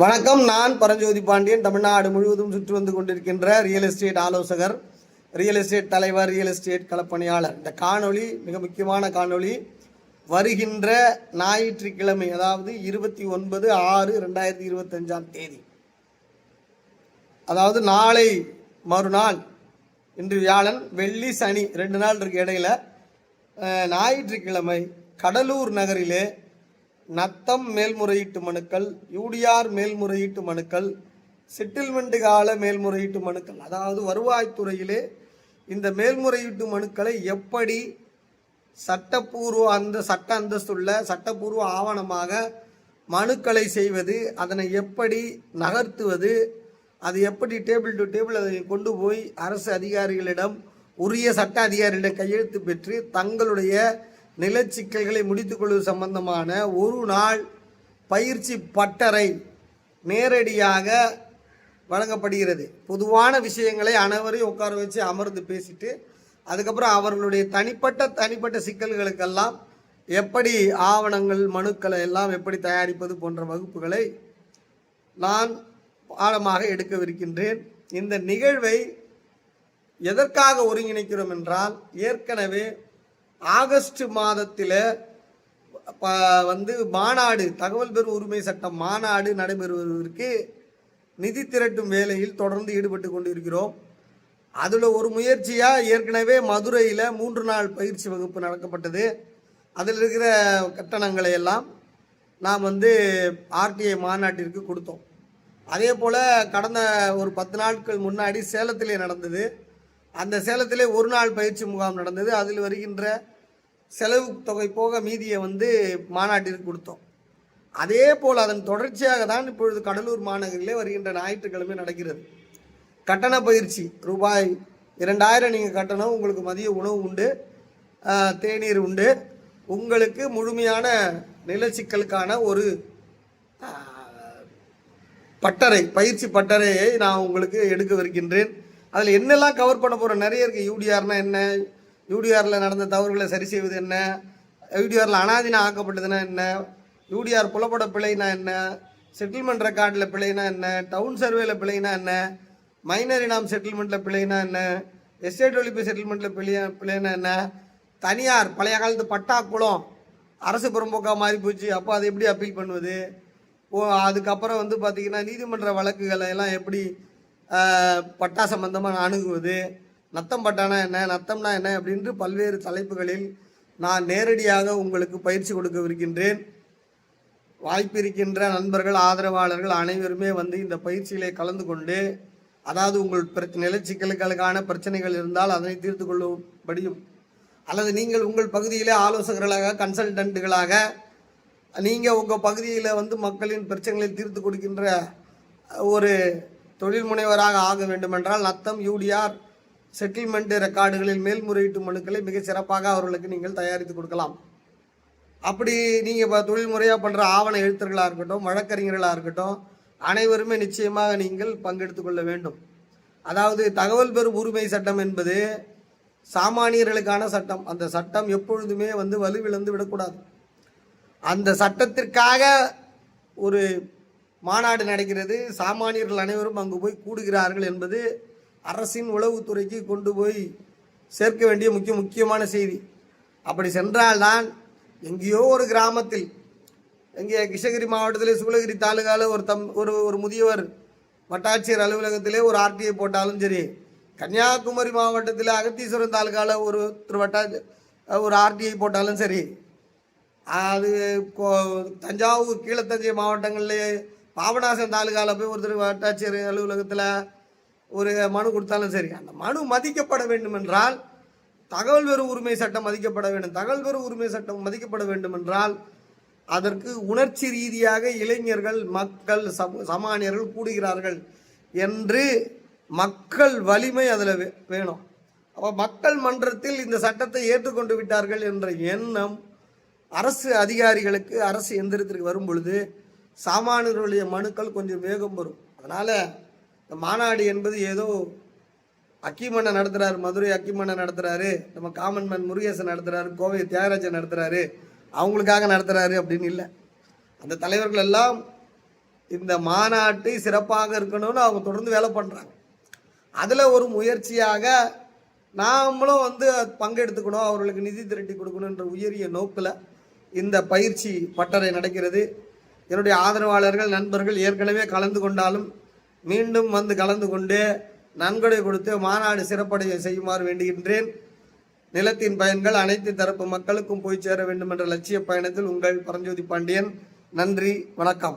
வணக்கம். நான் பரஞ்சோதி பாண்டியன். தமிழ்நாடு முழுவதும் சுற்றி வந்து கொண்டிருக்கின்ற ரியல் எஸ்டேட் ஆலோசகர் ரியல் எஸ்டேட் தலைவர் ரியல் எஸ்டேட் களப்பணியாளர். இந்த காணொளி மிக முக்கியமான காணொளி. வருகின்ற ஞாயிற்றுக்கிழமை அதாவது இருபத்தி ஒன்பது ஆறு ரெண்டாயிரத்தி இருபத்தஞ்சாம் தேதி. அதாவது நாளை மறுநாள் இன்று வியாழன் வெள்ளி சனி ரெண்டு நாள் இருக்கு இடையில. ஞாயிற்றுக்கிழமை கடலூர் நகரிலே நத்தம் மேல்முறையீட்டு மனுக்கள் யூடிஆர் மேல்முறையீட்டு மனுக்கள் செட்டில்மெண்ட் கால மேல்முறையீட்டு மனுக்கள் அதாவது வருவாய்த்துறையிலே இந்த மேல்முறையீட்டு மனுக்களை எப்படி சட்டப்பூர்வ அந்த சட்ட அந்தஸ்துள்ள சட்டப்பூர்வ ஆவணமாக மனுக்களை செய்வது அதனை எப்படி நகர்த்துவது அது எப்படி டேபிள் டு டேபிள் அதை கொண்டு போய் அரசு அதிகாரிகளிடம் உரிய சட்ட அதிகாரிகளிடம் கையெழுத்து பெற்று தங்களுடைய நிலச்சிக்கல்களை முடித்துக்கொள்வது சம்பந்தமான ஒரு நாள் பயிற்சி பட்டறை நேரடியாக வழங்கப்படுகிறது. பொதுவான விஷயங்களை அனைவரையும் உட்கார வச்சு அமர்ந்து பேசிட்டு அதுக்கப்புறம் அவர்களுடைய தனிப்பட்ட தனிப்பட்ட சிக்கல்களுக்கெல்லாம் எப்படி ஆவணங்கள் மனுக்களை எல்லாம் எப்படி தயாரிப்பது போன்ற வகுப்புகளை நான் பாடமாக எடுக்கவிருக்கின்றேன். இந்த நிகழ்வை எதற்காக ஒருங்கிணைக்கிறோம் என்றால் ஏற்கனவே ஆகஸ்ட் மாதத்தில் வந்து மாநாடு தகவல் பெறும் உரிமை சட்டம் மாநாடு நடைபெறுவதற்கு நிதி திரட்டும் வேலையில் தொடர்ந்து ஈடுபட்டு கொண்டிருக்கிறோம். அதில் ஒரு முயற்சியாக ஏற்கனவே மதுரையில் மூன்று நாள் பயிற்சி வகுப்பு நடக்கப்பட்டது. அதில் இருக்கிற கட்டணங்களை எல்லாம் நாம் வந்து ஆர்டிஐ மாநாட்டிற்கு கொடுத்தோம். அதே போல் கடந்த ஒரு பத்து நாட்கள் முன்னாடி சேலத்திலே நடந்தது. அந்த சேலத்திலே ஒரு நாள் பயிற்சி முகாம் நடந்தது. அதில் வருகின்ற செலவு தொகை போக மீதியை வந்து மாநாட்டிற்கு கொடுத்தோம். அதே போல் அதன் தொடர்ச்சியாக தான் இப்பொழுது கடலூர் மாநகரிலே வருகின்ற ஞாயிற்றுக்கிழமை நடக்கிறது. கட்டண பயிற்சி ரூபாய் இரண்டாயிரம் நீங்கள் கட்டணம். உங்களுக்கு மதிய உணவு உண்டு தேநீர் உண்டு. உங்களுக்கு முழுமையான நிலச்சிக்கலுக்கான ஒரு பட்டறை பயிற்சி பட்டறையை நான் உங்களுக்கு எடுக்கவிருக்கின்றேன் அதில் என்னெல்லாம் கவர் பண்ண போகிறோம் நிறைய இருக்குது யூடிஆர்னா என்ன? யூடிஆரில் நடந்த தவறுகளை சரி செய்வது என்ன? யூடிஆரில் அனாதினா ஆக்கப்பட்டதுன்னா என்ன? யூடிஆர் புலப்பட பிழைனா என்ன? செட்டில்மெண்ட் ரெக்கார்டில் பிழைனா என்ன? டவுன் சர்வேல பிழைனா என்ன? மைனர் இனாம் செட்டில்மெண்ட்டில் பிழைனா என்ன? எஸ்டேட் ஒழிப்பு செட்டில்மெண்ட்டில் பிழையா பிழைனா என்ன? தனியார் பழைய காலத்து பட்டா குளம் அரசு புறம்போக்கா மாறி போச்சு. அப்போ அதை எப்படி அப்பீல் பண்ணுவது? ஓ அதுக்கப்புறம் வந்து பார்த்திங்கன்னா நீதிமன்ற வழக்குகளை எல்லாம் எப்படி பட்டா சம்பந்தமாக அணுகுவது நத்தம் பட்டானா என்ன? நத்தம்னா என்ன? அப்படின்று பல்வேறு தலைப்புகளில் நான் நேரடியாக உங்களுக்கு பயிற்சி கொடுக்கவிருக்கின்றேன். வாய்ப்பு இருக்கின்ற நண்பர்கள் ஆதரவாளர்கள் அனைவருமே வந்து இந்த பயிற்சியிலே கலந்து கொண்டு அதாவது உங்கள் பிரச்சனை நிலச்சிக்கலுக்கான பிரச்சனைகள் இருந்தால் அதனை தீர்த்து கொள்ளும்படியும் அல்லது நீங்கள் உங்கள் பகுதியிலே ஆலோசகர்களாக கன்சல்டண்ட்டுகளாக நீங்கள் உங்கள் பகுதியில் வந்து மக்களின் பிரச்சனைகளை தீர்த்து கொடுக்கின்ற ஒரு தொழில் முனைவராக ஆக வேண்டுமென்றால் நத்தம் யூடிஆர் செட்டில்மெண்ட் ரெக்கார்டுகளில் மேல்முறையீட்டு மனுக்களை மிக சிறப்பாக அவர்களுக்கு நீங்கள் தயாரித்து கொடுக்கலாம். அப்படி நீங்கள் இப்போ தொழில் முறையாக பண்ணுற ஆவண எழுத்தர்களாக இருக்கட்டும் வழக்கறிஞர்களாக இருக்கட்டும் அனைவருமே நிச்சயமாக நீங்கள் பங்கெடுத்து கொள்ள வேண்டும். அதாவது தகவல் பெறும் உரிமை சட்டம் என்பது சாமானியர்களுக்கான சட்டம். அந்த சட்டம் எப்பொழுதுமே வந்து வலுவிழந்து விடக்கூடாது. அந்த சட்டத்திற்காக ஒரு மாநாடு நடக்கிறது. சாமானியர்கள் அனைவரும் அங்கு போய் கூடுகிறார்கள் என்பது அரசின் உளவுத்துறைக்கு கொண்டு போய் சேர்க்க வேண்டிய முக்கிய முக்கியமான செய்தி. அப்படி சென்றால்தான் எங்கேயோ ஒரு கிராமத்தில் எங்கே கிருஷ்ணகிரி மாவட்டத்திலே சூளகிரி தாலுகாவில் ஒரு தம் ஒரு ஒரு முதியவர் வட்டாட்சியர் அலுவலகத்திலே ஒரு ஆர்டிஐ போட்டாலும் சரி கன்னியாகுமரி மாவட்டத்தில் அகத்தீஸ்வரம் தாலுகாவில் ஒரு திரு ஒரு ஆர்டிஐ போட்டாலும் சரி அது கோ- தஞ்சாவூர் கீழத்தஞ்சை மாவட்டங்கள்லேயே பாபநாசம் தாலுகாவில் போய் ஒருத்தர் வட்டாட்சியர் அலுவலகத்தில் ஒரு மனு கொடுத்தாலும் சரி. அந்த மனு மதிக்கப்பட வேண்டும் என்றால் தகவல் பெறும் உரிமை சட்டம் மதிக்கப்பட வேண்டும். தகவல் பெறும் உரிமை சட்டம் மதிக்கப்பட வேண்டும் என்றால் அதற்கு உணர்ச்சி ரீதியாக இளைஞர்கள் மக்கள் சமானியர்கள் கூடுகிறார்கள் என்று மக்கள் வலிமை அதில் வேணும். அப்போ மக்கள் மன்றத்தில் இந்த சட்டத்தை ஏற்றுக்கொண்டு விட்டார்கள் என்ற எண்ணம் அரசு அதிகாரிகளுக்கு அரசு எந்திரத்திற்கு வரும் பொழுது சாமானியர்களுடைய மனுக்கள் கொஞ்சம் வேகம் வரும். அதனால் இந்த மாநாடு என்பது ஏதோ அக்கிமண்ணை நடத்துகிறாரு மதுரை அக்கிமண்ணை நடத்துறாரு நம்ம காமன் மேன் முருகேசன் நடத்துகிறாரு கோவை தியாகராஜன் நடத்துகிறாரு அவங்களுக்காக நடத்துகிறாரு அப்படின்னு இல்லை. அந்த தலைவர்கள் எல்லாம் இந்த மாநாட்டை சிறப்பாக இருக்கணும்னு அவங்க தொடர்ந்து வேலை பண்ணுறாங்க அதில் ஒரு முயற்சியாக நாமளும் வந்து பங்கெடுத்துக்கணும் அவர்களுக்கு நிதி திரட்டி கொடுக்கணுன்ற உயரிய நோக்கில் இந்த பயிற்சி பட்டறை நடக்கிறது. என்னுடைய ஆதரவாளர்கள் நண்பர்கள் ஏற்கனவே கலந்து கொண்டாலும் மீண்டும் வந்து கலந்து கொண்டு நன்கொடை கொடுத்து மாநாடு சிறப்படைய செய்யுமாறு வேண்டுகின்றேன். நிலத்தின் பயன்கள் அனைத்து தரப்பு மக்களுக்கும் போய் சேர வேண்டும் என்ற லட்சிய பயணத்தில் உங்கள் பரஞ்சோதி பாண்டியன். நன்றி வணக்கம்.